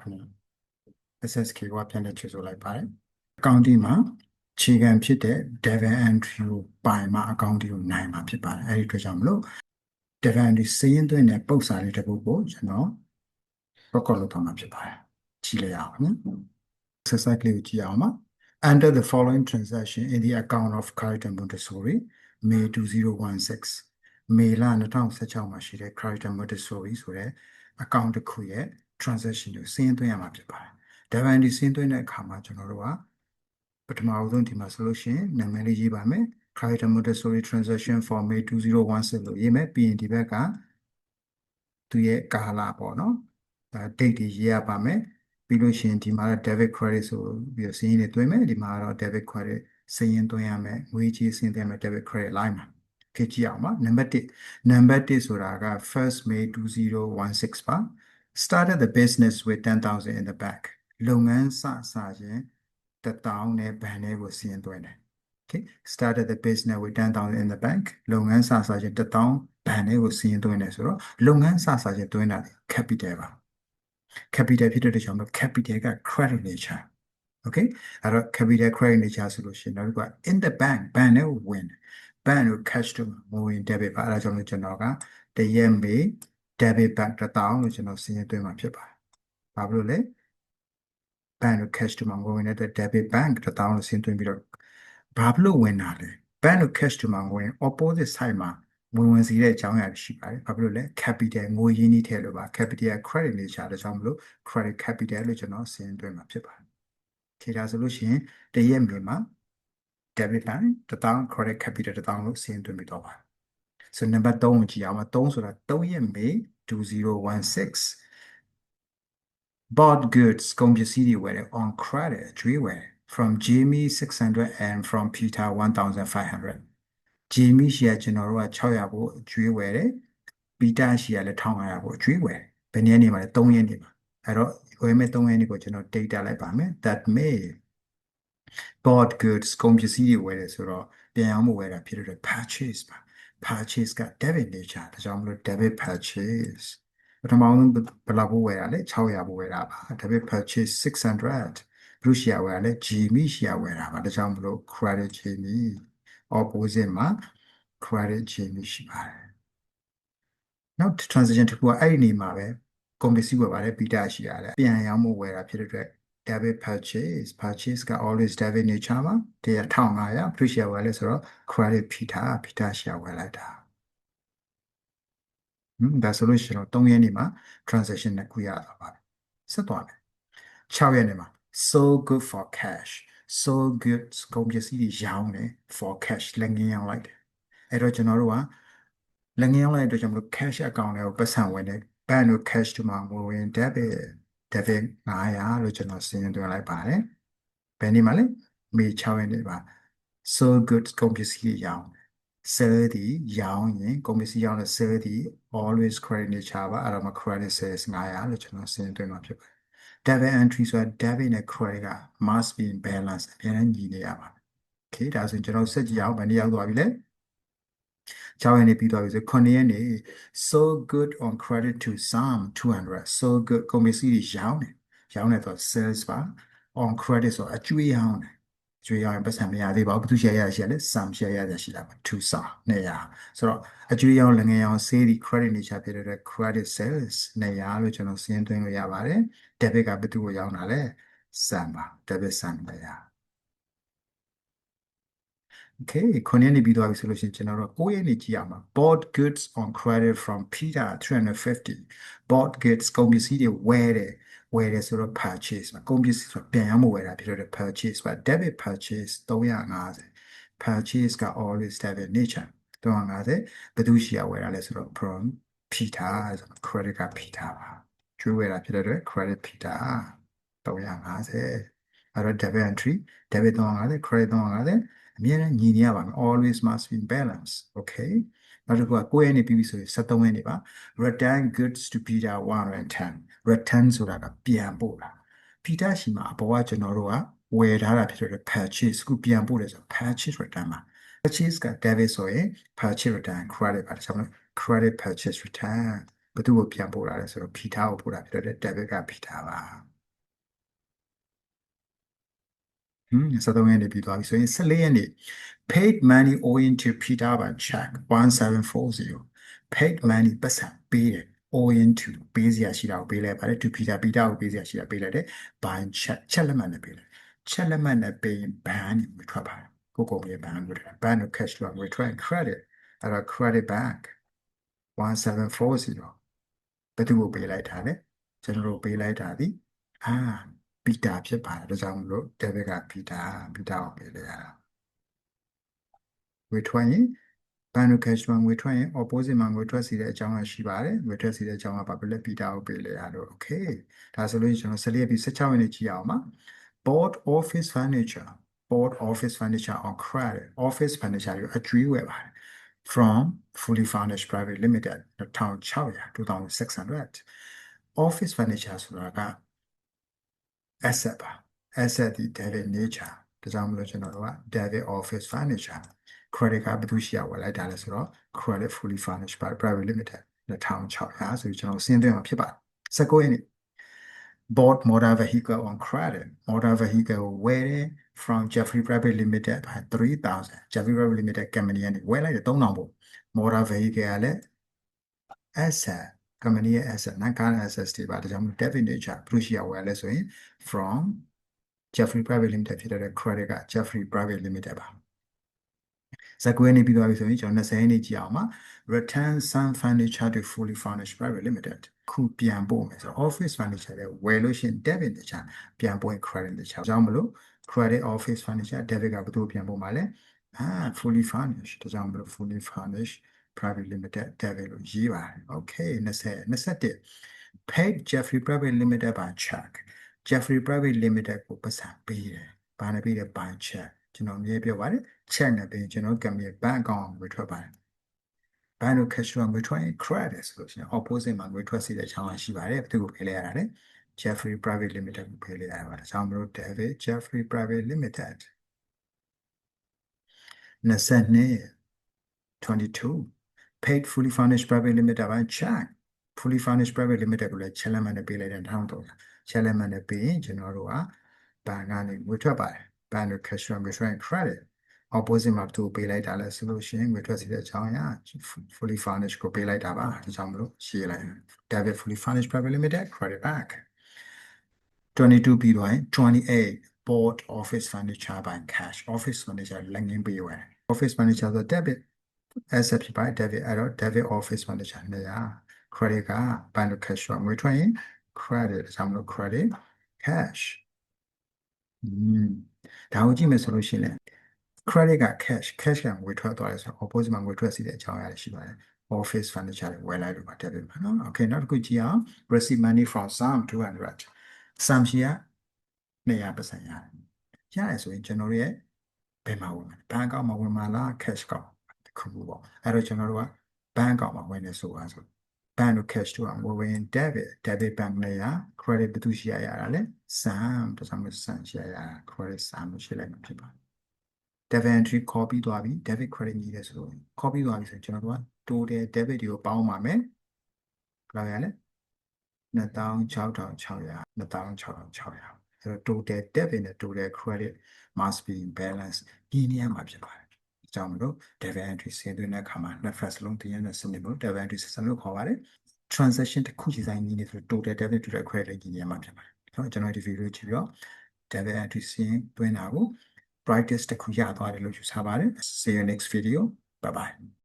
ခဏ SSK ကပြန်လက်ချဆိုလိုက်ပါတယ်အကောင့်ဒီမှာခြေခံဖြစ်တဲ့ Devon entry ကိုပိုင်မှာအကောင့်ဒီကိုနိုင်မှာဖြစ်ပါတယ်အဲဒီအတွက်ကြောင့်မလို့ Devon entry စရင်းသွင်းတဲ့ပုံစံလေးတစ်ခုကိုကျွန်တော် record လုပ်ထားမှာဖြစ်ပါတယ်ကြည့်လိုက်အောင်နော် exercise လေးကိုကြည့်အောင်ပါ Enter the following transaction in the account of Carrington Montessori May 2016မေလ2016မှာရှိတဲ့ Carrington Montessori ဆိုတဲ့ account တစ်ခုရဲ့ transaction ကိုစီးရင်သွင်းရမှာဖြစ်ပါတယ်။ Diamond စီးရင်သွင်းတဲ့အခါမှာကျွန်တော်တို့ကပထမအဆုံးဒီမှာဆိုလို့ရှိရင်နာမည်လေးရေးပါမယ်။ Carrington Montessori transaction for May 2016လို့ရေးမယ်ပြီးရင်ဒီဘက်ကသူရဲ့ကာလပေါ့နော်။ဒါ date တွေရေးရပါမယ်။ပြီးလို့ရှိရင်ဒီမှာ debit credit ဆိုပြီးတော့စီးရင်တွေသွင်းမယ်ဒီမှာတော့ debit credit စီးရင်သွင်းရမယ်ငွေကြေးစီးရင်သွင်းမယ် debit credit line မှာခေကြည့်အောင်ပါနံပါတ်1နံပါတ်1ဆိုတာက 1st May 2016ပါ started the business with 10000 in the bank လုပ်ငန်းစစခြင်း1000နဲ့ဘဏ်ထဲကိုစီးရင်သွင်းတယ် okay started the business with 10000 in the bank လုပ်ငန်းစစခြင်း1000ဘဏ်ထဲကိုစီးရင်သွင်းတယ်ဆိုတော့လုပ်ငန်းစစခြင်းသွင်းတာ capital ပါ capital ဖြစ်တဲ့ကြောင့် capital က credit nature okay အဲ့တော့ capital credit nature ဆိုလို့ရှိရင်နောက်တစ်ခုက in the bank ဘဏ်ထဲကိုဝင်ဘဏ်ကို cash to မဝင် debit ပါအဲ့ဒါကြောင့်လို့ကျွန်တော်ကတရက်မေ debit bank 1000လို့ကျွန်တော်စီးရင်သွင်းမှာဖြစ်ပါတယ်။ဘာလို့လဲဘဏ်ကို cash to မှာဝင်တဲ့ debit bank 1000လို့စီးရင်သွင်းပြီးတော့ဘာလို့ဝင်တာလဲဘဏ်ကို cash to မှာဝင် opposite side မှာဝင်ဝင်စီတဲ့အကြောင်းအရာရှိပါတယ်။ဘာလို့လဲ capital ငွေရင်းနှီးထည့်လို့ပါ capital credit nature ဒါကြောင့်မလို့ credit capital လို့ကျွန်တော်စီးရင်သွင်းမှာဖြစ်ပါတယ်။ခြေတာဆိုလို့ရှိရင်တရက်မြေမှာ debit bank 1000 credit capital 1000လို့စီးရင်သွင်းပြီးတော့ပါ ဆိုနံပါတ်3ကိုကြည့်အောင်ပါ3ဆိုတာ3ရက်မေ2016 bought goods ကုန်ပစ္စည်းတွေဝယ်တယ် on credit ကြွေးဝယ် from Jamie 600 and from Peter 1500 Jamie ရှီကကျွန်တော်တို့က600ဖို့ကြွေးဝယ်တယ် Peter ရှီကလည်း1500ဖို့ကြွေးဝယ်ဘယ်နည်းနေမှာလဲ3ရက်နေမှာအဲ့တော့ဝယ်မဲ့3ရက်နေကိုကျွန်တော် data လိုက်ပါမယ် that may bought goods ကုန်ပစ္စည်းတွေဝယ်တယ်ဆိုတော့ပြန်အောင်မဝယ်တာဖြစ်တဲ့ purchase ပါ purchase က debit nature ဒါကြောင့်မလို့ debit purchase ပထမဆုံးဘယ်လောက်ဖို့ဝယ်တာလဲ600ဖို့ဝယ်တာပါ debit purchase 600ဘလူးရှီယာဝယ်တာလဲ Jimmy ရှီယာဝယ်တာပါဒါကြောင့်မလို့ credit Jimmy opposite မှာ credit Jimmy ရှိပါတယ်နောက် transaction တစ်ခုကအဲ့ဒီနေမှာပဲကုန်ပစ္စည်းဝယ်ပါတယ်ပီတာရှိရတယ်ပြန်ရောင်းဖို့ဝယ်တာဖြစ်တဲ့အတွက် debit purchase purchase က always debit nature ပါတရား1500 appreciate ဝယ်လဲဆိုတော့ credit ဖိတာဖိတာရှာဝယ်လိုက်တာဟမ်ဒါဆိုလို့ရှိရင်တော့3ရက်နေမှာ transaction နှစ်ခုရတာပါဆက်သွားမယ်6ရက်နေမှာ so good for cash so good ကုန်ပစ္စည်းတွေရောင်းတယ် for cash လက်ငင်းရောင်းလိုက်တယ်အဲ့တော့ကျွန်တော်တို့ကလက်ငင်းရောင်းလိုက်တဲ့အတွက်ကြောင့်မလို့ cash account တွေကိုပတ်စံဝင်တယ်ဘဏ်တို့ cash တို့မှာငွေဝင် debit debit 900လို့ကျွန်တော်စီရင်သွင်းလိုက်ပါတယ်ဘယ်နေ့မှလဲမေ6ရက်နေ့ပါ so good ကုန်ပစ္စည်းရောင်း sell ဒီရောင်းရင်ကုန်ပစ္စည်းရောင်းတဲ့ sell ဒီ always credit nature ပါအဲ့တော့မှ credit sales 900လို့ကျွန်တော်စီရင်သွင်းမှာဖြစ်ပါတယ် debit entry ဆိုတာ debit နဲ့ credit က must be in balance အများကြီးညီနေရပါမယ် okay ဒါဆိုရင်ကျွန်တော်ဆက်ကြည့်အောင်ဘယ်နည်းရောက်သွားပြီလဲ 6ရက်နေပြီးသွားပြီဆို9ရက်နေ so good on credit to some 200 so good ကုန်ပစ္စည်းတွေရောင်းတယ်ရောင်းတယ်ဆို sales ပါ on credit ဆိုအကျွေးရောင်းတယ်ကျွေးရောင်းပတ်စံမရသေးပါဘူးဘယ်သူ share ရရှိရလဲ some share ရရှိတာပါ to some 200ဆိုတော့အကျွေးရောင်းလည်းငယ်ရောင်း sale ဒီ credit nature ဖြစ်တဲ့ credit sales 200လို့ကျွန်တော်စဉ်းသွင်းလို့ရပါတယ် debit ကဘယ်သူကိုရောင်းတာလဲ some ပါ debit some 200 Okay ခုနှစ်နေပြီးသွားပြီဆိုလို့ရှိရင်ကျွန်တော်တို့9ရက်နေကြည့်ရမှာ bought goods on credit from Peter 350 bought goods ကုန်ပစ္စည်းတွေဝယ်တယ်ဝယ်တယ်ဆိုတော့ purchase ပါကုန်ပစ္စည်းဆိုပြန်ရမဝယ်တာဖြစ်တော့ purchase ပါ debit purchase 350 purchase က always debit nature 350ဘယ်သူရှိရဝယ်တာလဲဆိုတော့ from Peter ဆိုတော့ credit က Peter ပါကျွေးဝယ်တာဖြစ်တဲ့ credit Peter 350 အဲ့တော့ debit entry debit 350 credit 350အမြဲတမ်းညီနေရပါမယ် always must be in balance okay နောက်တစ်ခုကကိုယ့်ရဲ့နေပြီးပြီဆိုရင်73ရက်နေပါ return goods to Peter 110 return ဆိုတာကပြန်ပို့တာ Peter ရှိမှာအပေါ်ကကျွန်တော်တို့ကဝယ်ထားတာဖြစ်တဲ့ purchase ခုပြန်ပို့တယ်ဆို purchase return မှာ purchase က debit ဆိုရင် purchase return credit ပါဒါကြောင့် credit purchase return ဘယ်သူကိုပြန်ပို့တာလဲဆိုတော့ Peter ကိုပို့တာဖြစ်တဲ့ debit က Peter ပါ ဟွန်း73ရက်နေပြီးသွားပြီဆိုရင်14ရက်နေ paid money owing to Peter by check 1740 paid money ပတ်စံပေးတယ် owing to ပေးစရာရှိတာကိုပေးလိုက်ပါတယ် to Peter Peter ကိုပေးစရာရှိတာပေးလိုက်တယ် by check ချက်လက်မှတ်နဲ့ပေးလိုက်ချက်လက်မှတ်နဲ့ပေးရင်ဘန်ကိုထွက်ပါတယ်ကိုကိုရဲ့ဘန်ကိုထွက်ဘန်ကို cash လို့ return credit အဲ့တော့ credit back 1740ဘယ်သူကိုပေးလိုက်တာလဲကျွန်တော်တို့ပေးလိုက်တာဒီအာ ပီတာဖြစ်ပါတယ်ဒါကြောင့်မလို့ debit ကပီတာပီတာကိုပေးလိုက်ရတာဝေထွက်ရင်ဘန်တို့ cash မှာငွေထွက်ရင် opposite မှာငွေထွက်စီတဲ့အကြောင်းကရှိပါတယ်ငွေထွက်စီတဲ့အကြောင်းကဘာဖြစ်လဲပီတာကိုပေးလိုက်ရတော့ okay ဒါဆိုလို့ကျွန်တော်ဆက်လက်ပြီး16ရက်နေ့ကြည့်အောင်ပါ board office furniture board office furniture on credit office furniture ကိုအကျွေးဝယ်ပါတယ် from fully furnished private limited 1600 2600 office furniture ဆိုတာက asset ပါ asset ဒီ debit nature ဒါကြောင့်မလို့ကျွန်တော်တို့က debit office furniture credit ကဘယ်သူရှိရဝယ်လိုက်တာလဲဆိုတော့ credit fully furnished by private limited 2600ဆိုပြီးကျွန်တော်စဉ်းသွင်းမှာဖြစ်ပါတယ်19ရက်နေ့ bought motor vehicle on credit motor vehicle ကိုဝယ်တယ် from Jeffrey Private Limited by 3000 Jeffrey Private Limited company ကနေဝယ်လိုက်တယ်3000ပို့ motor vehicle ကလည်း asset company ရဲ့ asset non current assets တွေပါဒါကြောင့်မို့ debit nature ဘယ်လိုရှိရဝယ်လဲဆိုရင် from Jeffrey Private Limited ဖြစ်တဲ့ credit က Jeffrey Private Limited ပါဇက်ကွေးနေပြီးသွားပြီဆိုရင်ကျွန်တော်20ရက်နေ့ကြည့်အောင်ပါ return some furniture to fully furnished private limited ခုပြန်ပို့မယ်ဆိုတော့ office furniture တွေဝယ်လို့ရှိရင် debit တခြားပြန်ပို့ရင် credit တခြားကြောင့်မလို့ credit office furniture debit ကဘယ်သူပြန်ပို့မှာလဲအာ fully furnished ဒါကြောင့်မလို့ fully furnished Private limited debit လို့ရေးပါတယ် okay 20 21 paid Jeffrey private limited by check Jeffrey private limited ကိုပတ်စံပေးတယ်ဘာနဲ့ပေးတယ် by check ကျွန်တော်မြေပြောပါတယ် check နဲ့ပေးကျွန်တော်ကံမြေ bank account ကိုထွက်ပါတယ်ဘန်တို့ cash ကငွေထွက်ရင် credit ဆိုလို့ရှိရင် opposite မှာငွေထွက်စီတဲ့ချောင်းရှိပါတယ်ဘယ်သူကိုပေးလိုက်ရတာလဲ Jeffrey Private Limited ကိုပေးလိုက်ရပါတယ်။ဆောင်းမလို့ David Jeffrey Private Limited 22 22 paid fully furnished private limited by check fully furnished private limited ကိုလည်း challenge နဲ့ပေးလိုက်တဲ့ထောင်းတော့ challenge နဲ့ပေးရင်ကျွန်တော်တို့ကဘဏ်ကနေငွေထွက်ပါတယ်ဘဏ်တို့ cash ငွေထွက်ရင် credit opposite မှာသူပေးလိုက်တာလဲဆိုလို့ရှိရင်ငွေထွက်စီတဲ့အကြောင်းအရာ fully furnished ကိုပေးလိုက်တာပါဒါကြောင့်မလို့ရှင်းလိုက် David fully furnished private limited credit back 22ပြီးတော့ရင်28 bought office furniture by cash office furniture လက်ငင်းပေးဝင် office furniture ဆို debit asset ဖြစ်ပါတယ် debit အဲ့တော့ debit office furniture နေရာ credit က bank cash ငွေထွက်ရင် credit ဒါကြောင့်မလို့ credit cash อืมဒါကိုကြည့်မယ်ဆိုလို့ရှိရင် credit က cash cash ကငွေထွက်သွားတယ်ဆိုတော့ opposite မှာငွေထွက်စီတဲ့အကြောင်းအရာရှိပါတယ် office furniture တွေဝယ်လိုက်လို့ပါ debit မှာနော် okay နောက်တစ်ခုကြည့်အောင် receive money from sum 200 sum ရှိရ200%ရတယ်ရတယ်ဆိုရင်ကျွန်တော်တို့ရဲ့ဘယ်မှာဝင်မလဲဘဏ်အကောင့်မှာဝင်မှာလား cash ကောင့်တစ် ခုခုပေါ့အဲ့တော့ကျွန်တော်တို့ကဘဏ်အကောင့်မှာဝင်နေဆိုပါဆိုဘဏ်တို့ cash တို့ကဝင် debit debit bank နဲ့ရ credit ဘယ်သူရှိရရတာလဲ sum ဒါဆိုမှ sum ရှိရရ credit sum ရှိလိုက်မှာဖြစ်ပါတယ် debit entry copy သွားပြီ debit credit ညီတယ်ဆိုတော့ copy သွားပြီဆိုရင်ကျွန်တော်တို့က total debit တွေကိုပေါင်းပါမယ်ဘယ်လောက်ရလဲ26,600 26,600အဲ့တော့ total debit နဲ့ total credit must be in balance ဒီနေရာမှာဖြစ်ပါတယ်။အ ကြောင်းမလို့ debit entry ဆင်းသွင်းတဲ့အခါမှာ net first လုံးတင်ရတဲ့စနစ်ကို debit entry system လို့ခေါ်ပါတယ်။ transaction တစ်ခုစီတိုင်းညီနေဆို total debit total credit ဒီနေရာမှာဖြစ်ပါတယ်။ကျွန်တော်ဒီ video ကြည့်ပြီးတော့ debit entry ဆင်းသွင်းတာကို practice တစ်ခုရသွားတယ်လို့ယူဆပါတယ်။ See you next video. Bye bye.